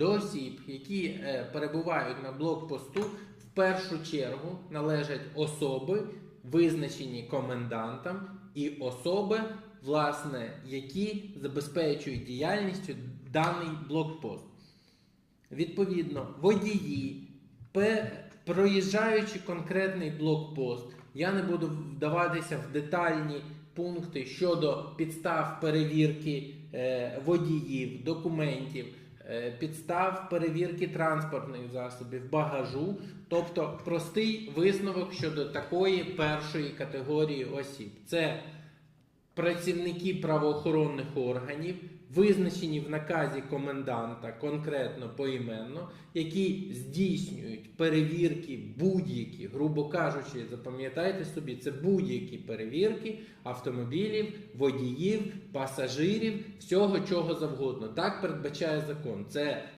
до осіб, які е, перебувають на блокпосту, в першу чергу належать особи, визначені комендантом, і особи, власне, які забезпечують діяльністю даний блокпост. Відповідно, водії, проїжджаючи конкретний блокпост, я не буду вдаватися в детальні пункти щодо підстав перевірки е, водіїв, документів, підстав перевірки транспортних засобів, багажу, тобто простий висновок щодо такої першої категорії осіб. Це працівники правоохоронних органів, визначені в наказі коменданта конкретно поіменно, які здійснюють перевірки будь-які, грубо кажучи, запам'ятайте собі, це будь-які перевірки автомобілів, водіїв, пасажирів, всього чого завгодно. Так передбачає закон. Це